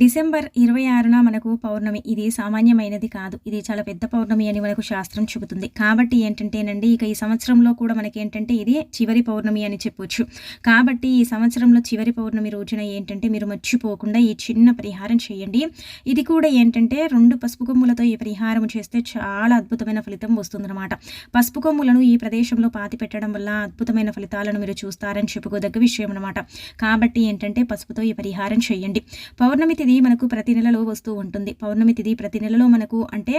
December ఇరవై ఆరున మనకు పౌర్ణమి. ఇది సామాన్యమైనది కాదు. ఇది చాలా పెద్ద పౌర్ణమి అని మనకు శాస్త్రం చెబుతుంది. కాబట్టి ఏంటంటేనండి ఇక ఈ సంవత్సరంలో కూడా మనకి ఏంటంటే ఇది చివరి పౌర్ణమి అని చెప్పొచ్చు. కాబట్టి ఈ సంవత్సరంలో చివరి పౌర్ణమి రోజున ఏంటంటే మీరు మర్చిపోకుండా ఈ చిన్న పరిహారం చేయండి. ఇది కూడా ఏంటంటే రెండు పసుపు కొమ్ములతో ఈ పరిహారం చేస్తే చాలా అద్భుతమైన ఫలితం వస్తుందన్నమాట. పసుపు కొమ్ములను ఈ ప్రదేశంలో పాతి పెట్టడం వల్ల అద్భుతమైన ఫలితాలను మీరు చూస్తారని చెప్పుకోదగ్గ విషయం అనమాట కాబట్టి ఏంటంటే పసుపుతో ఈ పరిహారం చేయండి. పౌర్ణమి తిథి మనకు ప్రతి నెలలో వస్తూ ఉంటుంది. పౌర్ణమి తిథి ప్రతి నెలలో మనకు అంటే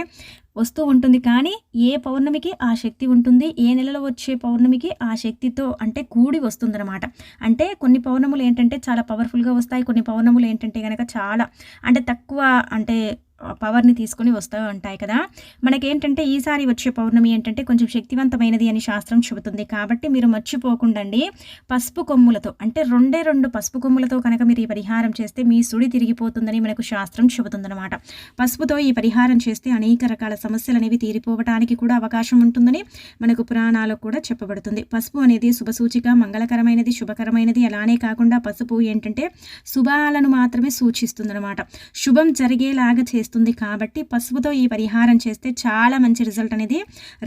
వస్తూ ఉంటుంది. కానీ ఏ పౌర్ణమికి ఆ శక్తి ఉంటుంది? ఏ నెలలో వచ్చే పౌర్ణమికి ఆ శక్తితో అంటే కూడి వస్తుందన్నమాట. అంటే కొన్ని పౌర్ణములు ఏంటంటే చాలా పవర్ఫుల్గా వస్తాయి. కొన్ని పౌర్ణములు ఏంటంటే కనుక చాలా అంటే తక్కువ అంటే పవర్ని తీసుకొని వస్తూ ఉంటాయి కదా. మనకేంటంటే ఈసారి వచ్చే పౌర్ణమి ఏంటంటే కొంచెం శక్తివంతమైనది అని శాస్త్రం చెబుతుంది. కాబట్టి మీరు మర్చిపోకుండండి. పసుపు కొమ్ములతో అంటే రెండే రెండు పసుపు కొమ్ములతో కనుక మీరు ఈ పరిహారం చేస్తే మీ సుడి తిరిగిపోతుందని మనకు శాస్త్రం చెబుతుందన్నమాట. పసుపుతో ఈ పరిహారం చేస్తే అనేక రకాల సమస్యలు అనేవి తీరిపోవడానికి కూడా అవకాశం ఉంటుందని మనకు పురాణాలకు కూడా చెప్పబడుతుంది. పసుపు అనేది శుభసూచిక మంగళకరమైనది శుభకరమైనది. అలానే కాకుండా పసుపు ఏంటంటే శుభాలను మాత్రమే సూచిస్తుందన్నమాట. శుభం జరిగేలాగా చేస్తే చేస్తుంది కాబట్టి పసుపుతో ఈ పరిహారం చేస్తే చాలా మంచి రిజల్ట్ అనేది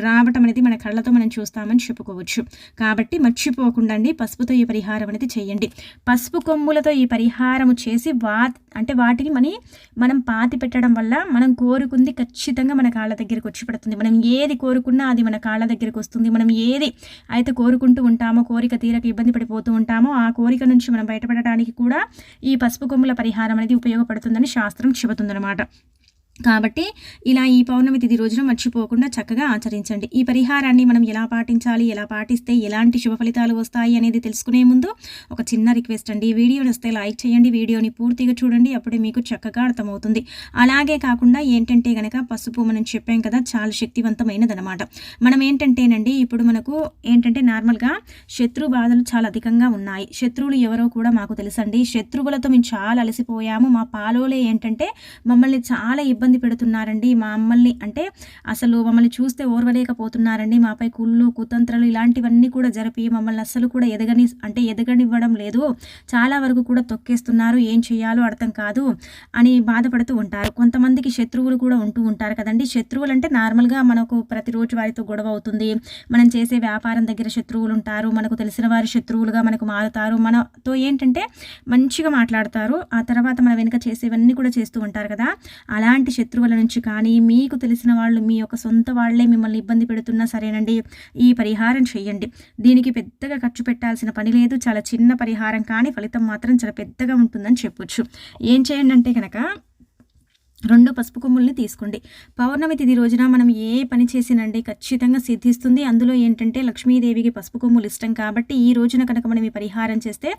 రావటం అనేది మన కళ్ళతో మనం చూస్తామని చెప్పుకోవచ్చు. కాబట్టి మర్చిపోకుండా పసుపుతో ఈ పరిహారం అనేది చేయండి. పసుపు కొమ్ములతో ఈ పరిహారం చేసి వా అంటే వాటిని మని మనం పాతి పెట్టడం వల్ల మనం కోరుకుంది ఖచ్చితంగా మన కాళ్ళ దగ్గరికి వచ్చి పడుతుంది. మనం ఏది కోరుకున్నా అది మన కాళ్ళ దగ్గరికి వస్తుంది. మనం ఏది అయితే కోరుకుంటూ ఉంటామో కోరిక తీరక ఇబ్బంది పడిపోతూ ఉంటామో ఆ కోరిక నుంచి మనం బయటపడటానికి కూడా ఈ పసుపు కొమ్ముల పరిహారం అనేది ఉపయోగపడుతుందని శాస్త్రం చెబుతుందన్నమాట. కాబట్టి ఇలా ఈ పౌర్ణమి తిథి రోజున మర్చిపోకుండా చక్కగా ఆచరించండి. ఈ పరిహారాన్ని మనం ఎలా పాటించాలి ఎలా పాటిస్తే ఎలాంటి శుభ ఫలితాలు వస్తాయి అనేది తెలుసుకునే ముందు ఒక చిన్న రిక్వెస్ట్ అండి. వీడియో వస్తే లైక్ చేయండి వీడియోని పూర్తిగా చూడండి అప్పుడే మీకు చక్కగా అర్థమవుతుంది. అలాగే కాకుండా ఏంటంటే గనక పసుపు మనం చెప్పాం కదా చాలా శక్తివంతమైనదనమాట మనం ఏంటంటేనండి ఇప్పుడు మనకు ఏంటంటే నార్మల్గా శత్రు బాధలు చాలా అధికంగా ఉన్నాయి. శత్రువులు ఎవరో కూడా మాకు తెలుసండి శత్రువులతో మేము చాలా అలసిపోయాము. మా పాలోలే ఏంటంటే మమ్మల్ని చాలా ఇబ్బంది ఇబ్బంది పెడుతున్నారండి. మా అమ్మల్ని అంటే అసలు మమ్మల్ని చూస్తే ఓర్వలేకపోతున్నారండి. మాపై కుళ్ళు కుతంత్రాలు ఇలాంటివన్నీ కూడా జరిపి మమ్మల్ని అస్సలు కూడా ఎదగని అంటే ఎదగనివ్వడం లేదు. చాలా వరకు కూడా తొక్కేస్తున్నారు. ఏం చేయాలో అర్థం కాదు అని బాధపడుతూ ఉంటారు. కొంతమందికి శత్రువులు కూడా ఉంటూ ఉంటారు కదండి. శత్రువులు అంటే నార్మల్గా మనకు ప్రతిరోజు వారితో గొడవ అవుతుంది. మనం చేసే వ్యాపారం దగ్గర శత్రువులు ఉంటారు. మనకు తెలిసిన వారి శత్రువులుగా మనకు మారుతారు. మనతో ఏంటంటే మంచిగా మాట్లాడతారు. ఆ తర్వాత మన వెనుక చేసేవన్నీ కూడా చేస్తూ ఉంటారు కదా. అలాంటి శత్రువుల నుంచి కానీ మీకు తెలిసిన వాళ్ళు మీ యొక్క సొంత వాళ్ళే మిమ్మల్ని ఇబ్బంది పెడుతున్నా సరేనండి ఈ పరిహారం చేయండి దీనికి పెద్దగా ఖర్చు పెట్టాల్సిన పని లేదు చాలా చిన్న పరిహారం కానీ ఫలితం మాత్రం చాలా పెద్దగా ఉంటుందని చెప్పొచ్చు. ఏం చేయండి అంటే కనుక రెండు పసుపు కొమ్ముల్ని తీసుకోండి. పౌర్ణమి తిథి రోజున మనం ఏ పని చేసినండి ఖచ్చితంగా సిద్ధిస్తుంది. అందులో ఏంటంటే లక్ష్మీదేవికి పసుపు కొమ్ములు ఇష్టం కాబట్టి ఈ రోజున కనుక మనం ఈ పరిహారం చేస్తే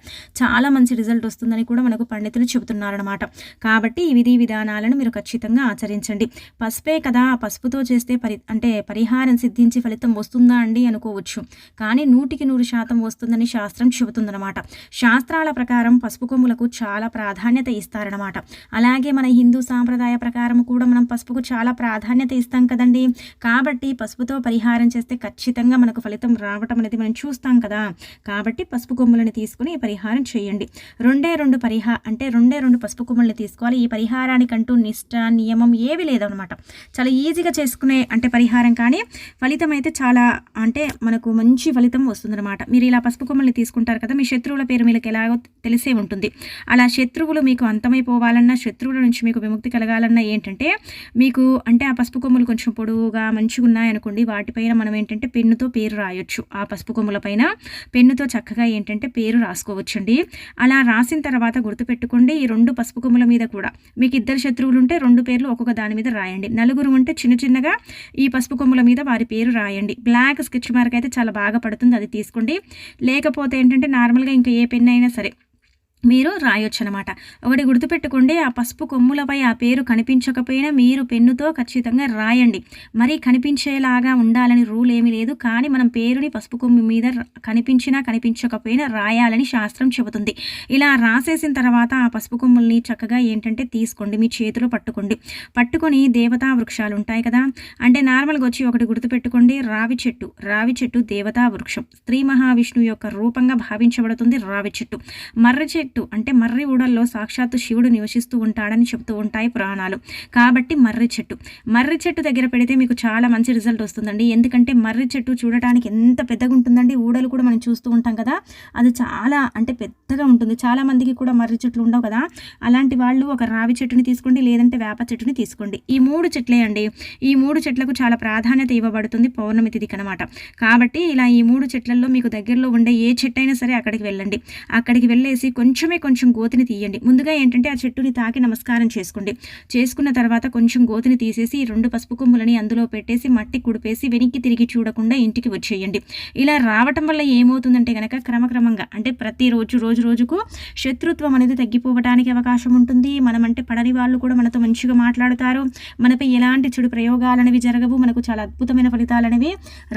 చాలా మంచి రిజల్ట్ వస్తుందని కూడా మనకు పండితులు చెబుతున్నారనమాట కాబట్టి ఈ విధి విధానాలను మీరు ఖచ్చితంగా ఆచరించండి. పసుపే కదా పసుపుతో చేస్తే పరి అంటే పరిహారం సిద్ధించి ఫలితం వస్తుందా అండి అనుకోవచ్చు. కానీ నూటికి నూరు శాతం వస్తుందని శాస్త్రం చెబుతుందనమాట శాస్త్రాల ప్రకారం పసుపు కొమ్ములకు చాలా ప్రాధాన్యత ఇస్తారనమాట అలాగే మన హిందూ సాంప్రదాయ సాంప్రదాయ ప్రకారం కూడా మనం పసుపుకు చాలా ప్రాధాన్యత ఇస్తాం కదండి. కాబట్టి పసుపుతో పరిహారం చేస్తే ఖచ్చితంగా మనకు ఫలితం రావటం అనేది మనం చూస్తాం కదా. కాబట్టి పసుపు కొమ్ములను తీసుకుని ఈ పరిహారం చేయండి. రెండే రెండు పరిహా అంటే రెండే రెండు పసుపు కొమ్ములను తీసుకోవాలి. ఈ పరిహారానికంటూ నిష్ట నియమం ఏవి లేదనమాట చాలా ఈజీగా చేసుకునే అంటే పరిహారం కానీ ఫలితం అయితే చాలా అంటే మనకు మంచి ఫలితం వస్తుందన్నమాట. మీరు ఇలా పసుపు కొమ్మల్ని తీసుకుంటారు కదా మీ శత్రువుల పేరు మీకు ఎలాగో తెలిసే ఉంటుంది. అలా శత్రువులు మీకు అంతమైపోవాలన్నా శత్రువుల నుంచి మీకు విముక్తి కలగాలి చేయాలన్నా ఏంటంటే మీకు అంటే ఆ పసుపు కొమ్ములు కొంచెం పొడవుగా మంచిగా ఉన్నాయనుకోండి వాటిపైన మనం ఏంటంటే పెన్నుతో పేరు రాయొచ్చు. ఆ పసుపు కొమ్ముల పైన పెన్నుతో చక్కగా ఏంటంటే పేరు రాసుకోవచ్చండి. అలా రాసిన తర్వాత గుర్తుపెట్టుకోండి ఈ రెండు పసుపు కొమ్ముల మీద కూడా మీకు ఇద్దరు శత్రువులు ఉంటే రెండు పేర్లు ఒక్కొక్క దాని మీద రాయండి. నలుగురు ఉంటే చిన్న చిన్నగా ఈ పసుపు కొమ్ముల మీద వారి పేరు రాయండి. బ్లాక్ స్కెచ్ మార్క్ అయితే చాలా బాగా పడుతుంది అది తీసుకోండి. లేకపోతే ఏంటంటే నార్మల్గా ఇంకా ఏ పెన్ అయినా సరే మీరు రాయొచ్చు అనమాట ఒకటి గుర్తుపెట్టుకోండి ఆ పసుపు కొమ్ములపై ఆ పేరు కనిపించకపోయినా మీరు పెన్నుతో ఖచ్చితంగా రాయండి. మరి కనిపించేలాగా ఉండాలని రూల్ ఏమీ లేదు కానీ మనం పేరుని పసుపు కొమ్ము మీద కనిపించినా కనిపించకపోయినా రాయాలని శాస్త్రం చెబుతుంది. ఇలా రాసేసిన తర్వాత ఆ పసుపు కొమ్ముల్ని చక్కగా ఏంటంటే తీసుకోండి మీ చేతిలో పట్టుకోండి. పట్టుకొని దేవతా వృక్షాలు ఉంటాయి కదా అంటే నార్మల్గా వచ్చి ఒకటి గుర్తుపెట్టుకోండి రావి చెట్టు. రావి చెట్టు దేవతా వృక్షం. స్త్రీ మహావిష్ణువు యొక్క రూపంగా భావించబడుతుంది రావి చెట్టు. మర్రి చెట్టు అంటే మర్రి ఊడల్లో సాక్షాత్తు శివుడు నివసిస్తూ ఉంటాడని చెప్తూ ఉంటాయి పురాణాలు. కాబట్టి మర్రి చెట్టు. మర్రి చెట్టు దగ్గర పెడితే మీకు చాలా మంచి రిజల్ట్ వస్తుందండి. ఎందుకంటే మర్రి చెట్టు చూడటానికి ఎంత పెద్దగా ఉంటుందండి? ఊడలు కూడా మనం చూస్తూ ఉంటాం కదా. అది చాలా అంటే పెద్దగా ఉంటుంది. చాలా మందికి కూడా మర్రి చెట్లు ఉండవు కదా. అలాంటి వాళ్ళు ఒక రావి చెట్టుని తీసుకోండి లేదంటే వేప చెట్టుని తీసుకోండి. ఈ మూడు చెట్లే అండి. ఈ మూడు చెట్లకు చాలా ప్రాధాన్యత ఇవ్వబడుతుంది పౌర్ణమి తిథికి అనమాట కాబట్టి ఇలా ఈ మూడు చెట్లలో మీకు దగ్గరలో ఉండే ఏ చెట్టు అయినా సరే అక్కడికి వెళ్ళండి. అక్కడికి వెళ్ళేసి కొంచెం కొంచెమే కొంచెం గోతిని తీయండి. ముందుగా ఏంటంటే ఆ చెట్టుని తాకి నమస్కారం చేసుకోండి. చేసుకున్న తర్వాత కొంచెం గోతిని తీసేసి ఈ రెండు పసుపు కొమ్ములని అందులో పెట్టేసి మట్టి కుడిపేసి వెనక్కి తిరిగి చూడకుండా ఇంటికి వచ్చేయండి. ఇలా రావటం వల్ల ఏమవుతుందంటే కనుక క్రమక్రమంగా అంటే ప్రతిరోజు రోజు రోజుకు శత్రుత్వం అనేది తగ్గిపోవడానికి అవకాశం ఉంటుంది. మనం అంటే పడని వాళ్ళు కూడా మనతో మంచిగా మాట్లాడుతారు. మనపై ఎలాంటి చెడు ప్రయోగాలు అనేవి జరగవు. మనకు చాలా అద్భుతమైన ఫలితాలు అనేవి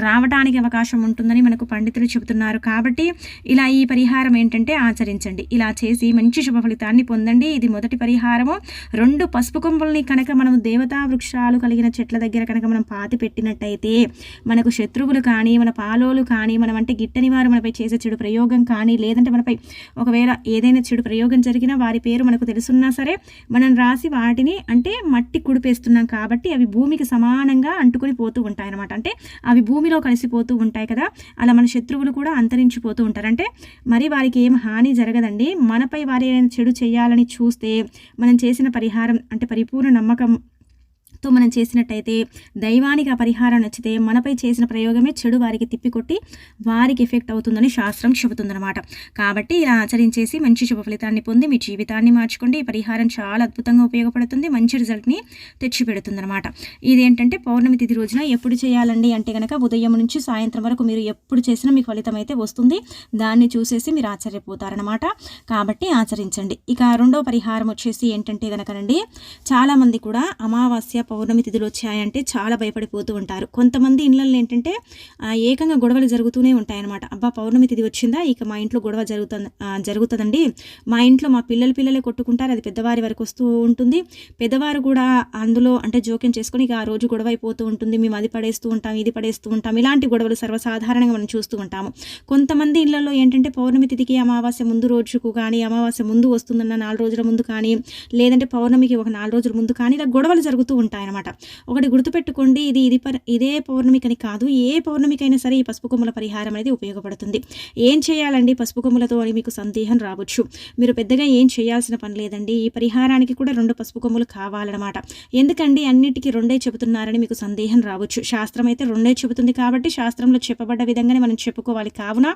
రావడానికి అవకాశం ఉంటుందని మనకు పండితులు చెబుతున్నారు. కాబట్టి ఇలా ఈ పరిహారం ఏంటంటే ఆచరించండి. ఇలా చేసి మంచి శుభ ఫలితాన్ని పొందండి. ఇది మొదటి పరిహారము. రెండు పసుపు కొమ్మల్ని కనుక మనం దేవతా వృక్షాలు కలిగిన చెట్ల దగ్గర కనుక మనం పాతి పెట్టినట్టయితే మనకు శత్రువులు కానీ మన పాలోలు కానీ మనం అంటే గిట్టని వారు మనపై చేసే చెడు ప్రయోగం కానీ లేదంటే మనపై ఒకవేళ ఏదైనా చెడు ప్రయోగం జరిగినా వారి పేరు మనకు తెలుసున్నా సరే మనం రాసి వాటిని అంటే మట్టి కుడిపేస్తున్నాం కాబట్టి అవి భూమికి సమానంగా అంటుకొని పోతూ ఉంటాయి అనమాట అంటే అవి భూమిలో కలిసిపోతూ ఉంటాయి కదా అలా మన శత్రువులు కూడా అంతరించిపోతూ ఉంటారు. అంటే మరి వారికి ఏం హాని జరగదండి. మనపై వారి చెడు చేయాలని చూస్తే మనం చేసిన పరిహారం అంటే పరిపూర్ణ నమ్మకం తో మనం చేసినట్టయితే దైవానికి ఆ పరిహారం నచ్చితే మనపై చేసిన ప్రయోగమే చెడు వారికి తిప్పికొట్టి వారికి ఎఫెక్ట్ అవుతుందని శాస్త్రం చెబుతుందన్నమాట. కాబట్టి ఇలా ఆచరించేసి మంచి శుభ ఫలితాన్ని పొంది మీ జీవితాన్ని మార్చుకోండి. ఈ పరిహారం చాలా అద్భుతంగా ఉపయోగపడుతుంది. మంచి రిజల్ట్ని తెచ్చిపెడుతుందన్నమాట. ఇదేంటంటే పౌర్ణమి తిథి రోజున ఎప్పుడు చేయాలండి అంటే కనుక ఉదయం నుంచి సాయంత్రం వరకు మీరు ఎప్పుడు చేసినా మీకు ఫలితం అయితే వస్తుంది. దాన్ని చూసేసి మీరు ఆశ్చర్యపోతారనమాట కాబట్టి ఆచరించండి. ఇక రెండో పరిహారం వచ్చేసి ఏంటంటే కనుకనండి చాలామంది కూడా అమావాస్య పౌర్ణమి తిథులు వచ్చాయంటే చాలా భయపడిపోతూ ఉంటారు. కొంతమంది ఇళ్ళల్లో ఏంటంటే ఏకంగా గొడవలు జరుగుతూనే ఉంటాయన్నమాట. అబ్బా పౌర్ణమి తిథి వచ్చిందా? ఇక మా ఇంట్లో గొడవ జరుగుతుంది జరుగుతుందండి. మా ఇంట్లో మా పిల్లల పిల్లలే కొట్టుకుంటారు. అది పెద్దవారి వరకు వస్తూ ఉంటుంది. పెద్దవారు కూడా అందులో అంటే జోక్యం చేసుకొని ఇక ఆ రోజు గొడవ అయిపోతూ ఉంటుంది. మేము అది పడేస్తూ ఉంటాం ఇది పడేస్తూ ఉంటాం. ఇలాంటి గొడవలు సర్వసాధారణంగా మనం చూస్తూ ఉంటాము. కొంతమంది ఇళ్ళలో ఏంటంటే పౌర్ణమి తిథికి అమావాస్య ముందు రోజుకు కానీ అమావాస్య ముందు వస్తుందన్న నాలుగు రోజుల ముందు కానీ లేదంటే పౌర్ణమికి ఒక నాలుగు రోజుల ముందు కానీ ఇలా గొడవలు జరుగుతూ ఉంటాయి. అనమాట ఒకటి గుర్తుపెట్టుకోండి ఇది ఇది ఇదే పౌర్ణమికని కాదు ఏ పౌర్ణమికైనా సరే ఈ పసుపు కొమ్ముల పరిహారం అనేది ఉపయోగపడుతుంది. ఏం చేయాలండి పసుపు కొమ్ములతో అని మీకు సందేహం రావచ్చు. మీరు పెద్దగా ఏం చేయాల్సిన పని లేదండి. ఈ పరిహారానికి కూడా రెండు పసుపు కొమ్ములు కావాలన్నమాట. ఎందుకండి అన్నిటికీ రెండే చెబుతున్నారని మీకు సందేహం రావచ్చు. శాస్త్రం అయితే రెండే చెబుతుంది కాబట్టి శాస్త్రంలో చెప్పబడ్డ విధంగానే మనం చెప్పుకోవాలి. కావున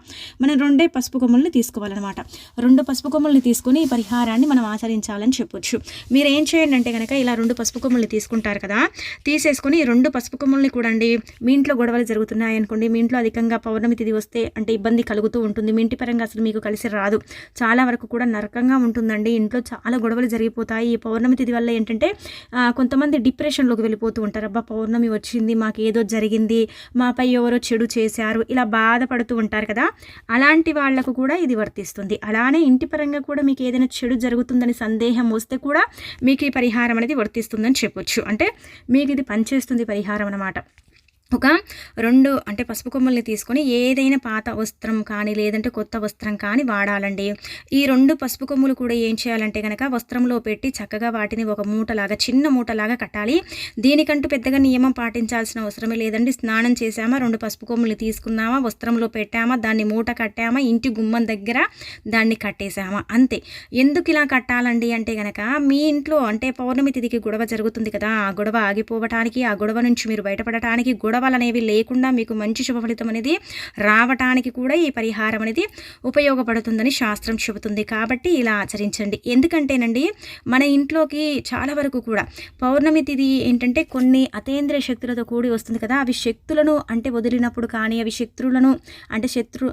మనం రెండే పసుపు కొమ్ముల్ని తీసుకోవాలన్నమాట. రెండు పసుపు కొమ్ముల్ని తీసుకొని ఈ పరిహారాన్ని మనం ఆచరించాలని చెప్పొచ్చు. మీరు ఏం చేయండి అంటే కనుక ఇలా రెండు పసుపు కొమ్ముల్ని తీసుకుంటారు. కదా. తీసేసుకొని రెండు పసుపు కొమ్ముల్ని కూడా అండి మీ ఇంట్లో గొడవలు జరుగుతున్నాయి అనుకోండి మీ ఇంట్లో అధికంగా పౌర్ణమి తిది వస్తే అంటే ఇబ్బంది కలుగుతూ ఉంటుంది. మీ ఇంటి పరంగా అసలు మీకు కలిసి రాదు. చాలా వరకు కూడా నరకంగా ఉంటుందండి. ఇంట్లో చాలా గొడవలు జరిగిపోతాయి. ఈ పౌర్ణమి తిది వల్ల ఏంటంటే కొంతమంది డిప్రెషన్లోకి వెళ్ళిపోతూ ఉంటారు. అబ్బా పౌర్ణమి వచ్చింది మాకు ఏదో జరిగింది మాపై ఎవరో చెడు చేశారు ఇలా బాధపడుతూ ఉంటారు కదా. అలాంటి వాళ్ళకు కూడా ఇది వర్తిస్తుంది. అలానే ఇంటి పరంగా కూడా మీకు ఏదైనా చెడు జరుగుతుందని సందేహం వస్తే కూడా మీకు ఈ పరిహారం అనేది వర్తిస్తుందని చెప్పొచ్చు. అంటే అంటే మీకు ఇది పనిచేస్తుంది పరిహారం అనమాట ఒక రెండు అంటే పసుపు కొమ్మల్ని తీసుకొని ఏదైనా పాత వస్త్రం కానీ లేదంటే కొత్త వస్త్రం కానీ వాడాలండి. ఈ రెండు పసుపు కొమ్ములు కూడా ఏం చేయాలంటే కనుక వస్త్రంలో పెట్టి చక్కగా వాటిని ఒక మూటలాగా చిన్న మూటలాగా కట్టాలి. దీనికంటూ పెద్దగా నియమం పాటించాల్సిన అవసరమే లేదండి. స్నానం చేసామా రెండు పసుపు కొమ్ములు తీసుకున్నామా వస్త్రంలో పెట్టామా దాన్ని మూట కట్టామా ఇంటి గుమ్మం దగ్గర దాన్ని కట్టేసామా అంతే. ఎందుకు ఇలా కట్టాలండి అంటే కనుక మీ ఇంట్లో అంటే పౌర్ణమి తిథికి గొడవ జరుగుతుంది కదా. ఆ గొడవ ఆగిపోవటానికి ఆ గొడవ నుంచి మీరు బయటపడటానికి గొడవ గొడవలు అనేవి లేకుండా మీకు మంచి శుభ ఫలితం అనేది రావటానికి కూడా ఈ పరిహారం అనేది ఉపయోగపడుతుందని శాస్త్రం చెబుతుంది. కాబట్టి ఇలా ఆచరించండి. ఎందుకంటేనండి మన ఇంట్లోకి చాలా వరకు కూడా పౌర్ణమి తిథి ఏంటంటే కొన్ని అతేంద్రియ శక్తులతో కూడి వస్తుంది కదా అవి శక్తులను అంటే వదిలినప్పుడు కానీ అవి శత్రువులను అంటే శత్రు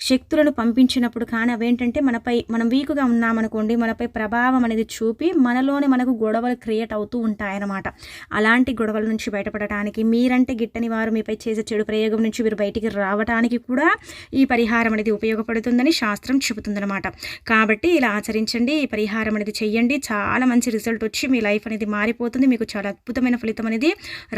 శక్తులను పంపించినప్పుడు కానీ అవేంటంటే మనపై మనం వీక్గా ఉన్నామనుకోండి మనపై ప్రభావం అనేది చూపి మనలోనే మనకు గొడవలు క్రియేట్ అవుతూ ఉంటాయన్నమాట. అలాంటి గొడవల నుంచి బయటపడటానికి మీరంటే గిట్టని వారు మీపై చేసే చెడు ప్రయోగం నుంచి మీరు బయటికి రావడానికి కూడా ఈ పరిహారం అనేది ఉపయోగపడుతుందని శాస్త్రం చెబుతుందన్నమాట. కాబట్టి ఇలా ఆచరించండి ఈ పరిహారం అనేది చెయ్యండి. చాలా మంచి రిజల్ట్ వచ్చి మీ లైఫ్ అనేది మారిపోతుంది. మీకు చాలా అద్భుతమైన ఫలితం అనేది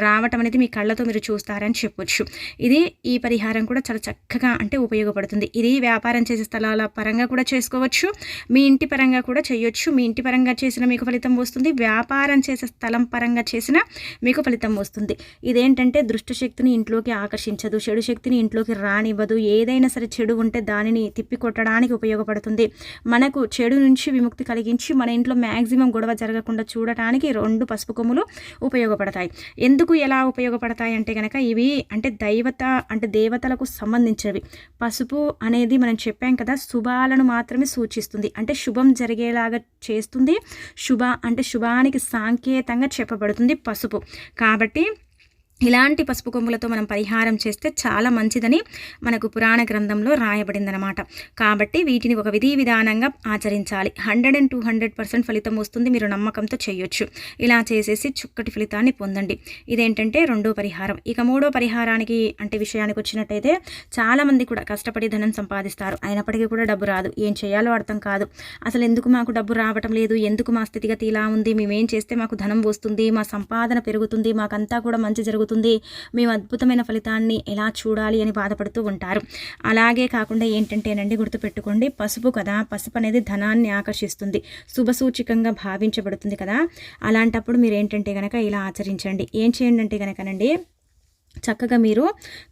రావటం అనేది మీ కళ్ళతో మీరు చూస్తారని చెప్పొచ్చు. ఇది ఈ పరిహారం కూడా చాలా చక్కగా అంటే ఉపయోగపడుతుంది. ఇది వ్యాపారం చేసే స్థలాల పరంగా కూడా చేసుకోవచ్చు. మీ ఇంటి పరంగా కూడా చేయొచ్చు. మీ ఇంటి పరంగా చేసిన మీకు ఫలితం వస్తుంది. వ్యాపారం చేసే స్థలం పరంగా చేసిన మీకు ఫలితం వస్తుంది. ఇదేంటంటే దృష్టి శక్తిని ఇంట్లోకి ఆకర్షించదు. చెడు శక్తిని ఇంట్లోకి రానివ్వదు. ఏదైనా సరే చెడు ఉంటే దానిని తిప్పికొట్టడానికి ఉపయోగపడుతుంది. మనకు చెడు నుంచి విముక్తి కలిగించి మన ఇంట్లో మ్యాక్సిమం గొడవ జరగకుండా చూడటానికి రెండు పసుపు కొమ్ములు ఉపయోగపడతాయి. ఎందుకు ఎలా ఉపయోగపడతాయి అంటే కనుక ఇవి అంటే దైవత అంటే దేవతలకు సంబంధించినవి. పసుపు అనేది మనం చెప్పాం కదా శుభాలను మాత్రమే సూచిస్తుంది. అంటే శుభం జరిగేలాగా చేస్తుంది. శుభ అంటే శుభానికి సాంకేతంగా చెప్పబడుతుంది పసుపు. కాబట్టి ఇలాంటి పసుపు కొమ్ములతో మనం పరిహారం చేస్తే చాలా మంచిదని మనకు పురాణ గ్రంథంలో రాయబడిందనమాట కాబట్టి వీటిని ఒక విధి విధానంగా ఆచరించాలి. Hundred and two hundred percent ఫలితం వస్తుంది మీరు నమ్మకంతో చేయొచ్చు. ఇలా చేసేసి చుక్కటి ఫలితాన్ని పొందండి. ఇదేంటంటే రెండో పరిహారం. ఇక మూడో పరిహారానికి అంటే విషయానికి వచ్చినట్టయితే చాలామంది కూడా కష్టపడి ధనం సంపాదిస్తారు. అయినప్పటికీ కూడా డబ్బు రాదు. ఏం చేయాలో అర్థం కాదు. అసలు ఎందుకు మాకు డబ్బు రావటం లేదు? ఎందుకు మా స్థితిగతి ఇలా ఉంది? మేమేం చేస్తే మాకు ధనం వస్తుంది? మా సంపాదన పెరుగుతుంది? మాకంతా కూడా మంచి జరుగుతుంది? జరుగుతుంది. మేము అద్భుతమైన ఫలితాన్ని ఎలా చూడాలి అని బాధపడుతూ ఉంటారు. అలాగే కాకుండా ఏంటంటేనండి గుర్తుపెట్టుకోండి పసుపు కదా పసుపు అనేది ధనాన్ని ఆకర్షిస్తుంది. శుభసూచికంగా భావించబడుతుంది కదా. అలాంటప్పుడు మీరు ఏంటంటే కనుక ఇలా ఆచరించండి. ఏం చేయండి అంటే కనుకనండి చక్కగా మీరు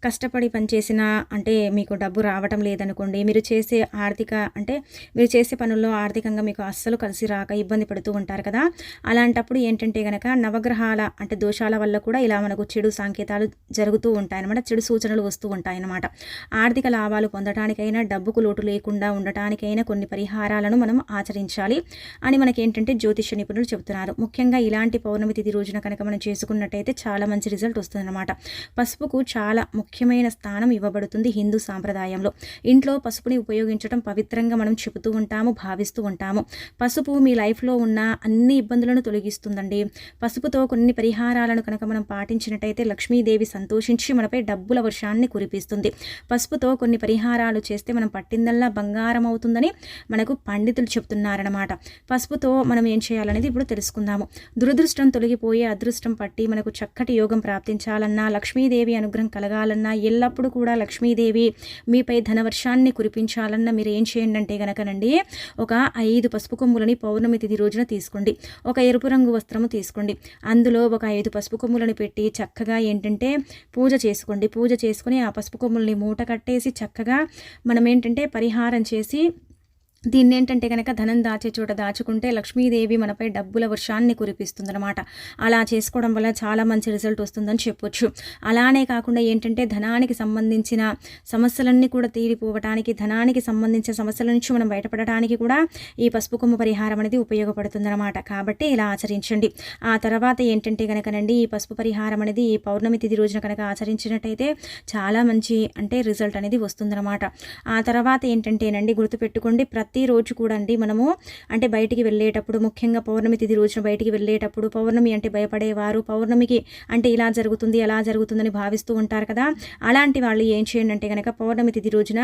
కష్టపడి పనిచేసిన అంటే మీకు డబ్బు రావటం లేదనుకోండి మీరు చేసే ఆర్థిక అంటే మీరు చేసే పనుల్లో ఆర్థికంగా మీకు అస్సలు కలిసి రాక ఇబ్బంది పడుతూ ఉంటారు కదా. అలాంటప్పుడు ఏంటంటే కనుక నవగ్రహాల అంటే దోషాల వల్ల కూడా ఇలా మనకు చెడు సంకేతాలు జరుగుతూ ఉంటాయన్నమాట చెడు సూచనలు వస్తూ ఉంటాయన్నమాట. ఆర్థిక లాభాలు పొందటానికైనా డబ్బుకు లోటు లేకుండా ఉండటానికైనా కొన్ని పరిహారాలను మనం ఆచరించాలి అని మనకి ఏంటంటే జ్యోతిష నిపుణులు చెబుతున్నారు. ముఖ్యంగా ఇలాంటి పౌర్ణమి తిథి రోజున కనుక మనం చేసుకున్నట్టయితే చాలా మంచి రిజల్ట్ వస్తుందన్నమాట. పసుపుకు చాలా ముఖ్యమైన స్థానం ఇవ్వబడుతుంది హిందూ సాంప్రదాయంలో. ఇంట్లో పసుపుని ఉపయోగించడం పవిత్రంగా మనం చెబుతూ ఉంటాము భావిస్తూ ఉంటాము. పసుపు మీ లైఫ్లో ఉన్న అన్ని ఇబ్బందులను తొలగిస్తుందండి. పసుపుతో కొన్ని పరిహారాలను కనుక మనం పాటించినట్టయితే లక్ష్మీదేవి సంతోషించి మనపై డబ్బుల వర్షాన్ని కురిపిస్తుంది. పసుపుతో కొన్ని పరిహారాలు చేస్తే మనం పట్టిందల్లా బంగారం అవుతుందని మనకు పండితులు చెప్తున్నారనమాట పసుపుతో మనం ఏం చేయాలనేది ఇప్పుడు తెలుసుకుందాము. దురదృష్టం తొలగిపోయే అదృష్టం పట్టి మనకు చక్కటి యోగం ప్రాప్తించాలన్నా లక్ష్మీ లక్ష్మీదేవి అనుగ్రహం కలగాలన్నా ఎల్లప్పుడూ కూడా లక్ష్మీదేవి మీపై ధనవర్షాన్ని కురిపించాలన్నా మీరు ఏం చేయండి అంటే గనకనండి ఒక ఐదు పసుపు కొమ్ములని పౌర్ణమి తిథి రోజున తీసుకోండి. ఒక ఎరుపు రంగు వస్త్రము తీసుకోండి. అందులో ఒక ఐదు పసుపు కొమ్ములను పెట్టి చక్కగా ఏంటంటే పూజ చేసుకోండి. పూజ చేసుకుని ఆ పసుపు కొమ్ములని మూట కట్టేసి చక్కగా మనం ఏంటంటే పరిహారం చేసి దీన్ని ఏంటంటే కనుక ధనం దాచే చోట దాచుకుంటే లక్ష్మీదేవి మనపై డబ్బుల వర్షాన్ని కురిపిస్తుందన్నమాట. అలా చేసుకోవడం వల్ల చాలా మంచి రిజల్ట్ వస్తుందని చెప్పొచ్చు. అలానే కాకుండా ఏంటంటే ధనానికి సంబంధించిన సమస్యలన్నీ కూడా తీరిపోవటానికి ధనానికి సంబంధించిన సమస్యల నుంచి మనం బయటపడటానికి కూడా ఈ పసుపు కుంభ పరిహారం అనేది ఉపయోగపడుతుందన్నమాట. కాబట్టి ఇలా ఆచరించండి. ఆ తర్వాత ఏంటంటే కనుకనండి ఈ పసుపు పరిహారం అనేది ఈ పౌర్ణమి తిథి రోజున కనుక ఆచరించినట్టయితే చాలా మంచి అంటే రిజల్ట్ అనేది వస్తుందన్నమాట. ఆ తర్వాత ఏంటంటేనండి గుర్తుపెట్టుకోండి ప్రతి ప్రతిరోజు కూడా అండి మనము అంటే బయటికి వెళ్ళేటప్పుడు ముఖ్యంగా పౌర్ణమి తిథి రోజున బయటికి వెళ్ళేటప్పుడు పౌర్ణమి అంటే భయపడేవారు పౌర్ణమికి అంటే ఇలా జరుగుతుంది ఎలా జరుగుతుందని భావిస్తూ ఉంటారు కదా. అలాంటి వాళ్ళు ఏం చేయండి అంటే కనుక పౌర్ణమి తిథి రోజున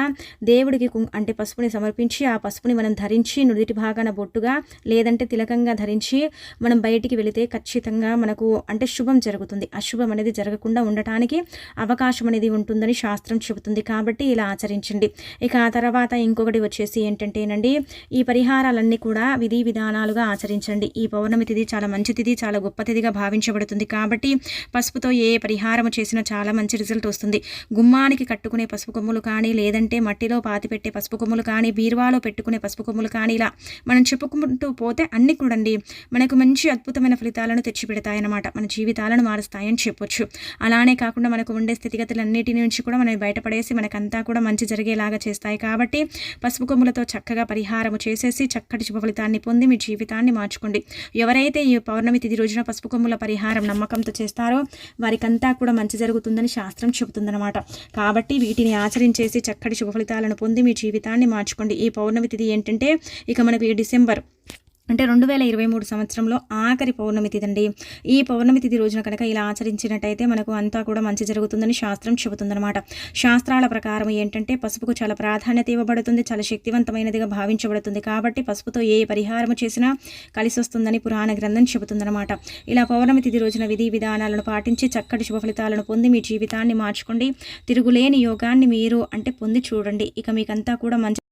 దేవుడికి అంటే పసుపుని సమర్పించి ఆ పసుపుని మనం ధరించి నుదిటి భాగాన బొట్టుగా లేదంటే తిలకంగా ధరించి మనం బయటికి వెళితే ఖచ్చితంగా మనకు అంటే శుభం జరుగుతుంది. అశుభం అనేది జరగకుండా ఉండటానికి అవకాశం అనేది ఉంటుందని శాస్త్రం చెబుతుంది. కాబట్టి ఇలా ఆచరించండి. ఇక ఆ తర్వాత ఇంకొకటి వచ్చేసి ఏంటంటేనండి చేయండి. ఈ పరిహారాలన్నీ కూడా విధి విధానాలుగా ఆచరించండి. ఈ పౌర్ణమి తిథి చాలా మంచి తిథి చాలా గొప్ప తిథిగా భావించబడుతుంది కాబట్టి పసుపుతో ఏ పరిహారం చేసినా చాలా మంచి రిజల్ట్ వస్తుంది. గుమ్మానికి కట్టుకునే పసుపు కొమ్ములు కానీ లేదంటే మట్టిలో పాతి పెట్టే పసుపు కొమ్ములు కానీ బీరువాలో పెట్టుకునే పసుపు కొమ్ములు కానీ ఇలా మనం చెప్పుకుంటూ పోతే అన్ని కూడండి మనకు మంచి అద్భుతమైన ఫలితాలను తెచ్చిపెడతాయన్నమాట. మన జీవితాలను మారుస్తాయని చెప్పొచ్చు. అలానే కాకుండా మనకు ఉండే స్థితిగతులన్నిటి నుంచి కూడా మనం బయటపడేసి మనకంతా కూడా మంచి జరిగేలాగా చేస్తాయి కాబట్టి పసుపు కొమ్ములతో చక్కగా పరిహారము చేసేసి చక్కటి శుభ ఫలితాన్ని పొంది మీ జీవితాన్ని మార్చుకోండి. ఎవరైతే ఈ పౌర్ణమి తిథి రోజున పసుపు కొమ్ముల పరిహారం నమ్మకంతో చేస్తారో వారికంతా కూడా మంచి జరుగుతుందని శాస్త్రం చెబుతుందన్నమాట. కాబట్టి వీటిని ఆచరించేసి చక్కటి శుభ ఫలితాలను పొంది మీ జీవితాన్ని మార్చుకోండి. ఈ పౌర్ణమి తిథి ఏంటంటే ఇక మనకు ఈ డిసెంబర్ అంటే రెండు వేల ఇరవై మూడు సంవత్సరంలో ఆఖరి పౌర్ణమి తిథి ఈ పౌర్ణమి తిథి రోజున కనుక ఇలా ఆచరించినట్టయితే మనకు అంతా కూడా మంచి జరుగుతుందని శాస్త్రం చెబుతుందన్నమాట. శాస్త్రాల ప్రకారం ఏంటంటే పసుపుకు చాలా ప్రాధాన్యత ఇవ్వబడుతుంది చాలా శక్తివంతమైనదిగా భావించబడుతుంది. కాబట్టి పసుపుతో ఏ పరిహారం చేసినా కలిసి వస్తుందని పురాణ గ్రంథం చెబుతుందన్నమాట. ఇలా పౌర్ణమి తిథి రోజున విధి విధానాలను పాటించి చక్కటి శుభ ఫలితాలను పొంది మీ జీవితాన్ని మార్చుకోండి. తిరుగులేని యోగాన్ని మీరు అంటే పొంది చూడండి. ఇక మీకంతా కూడా మంచి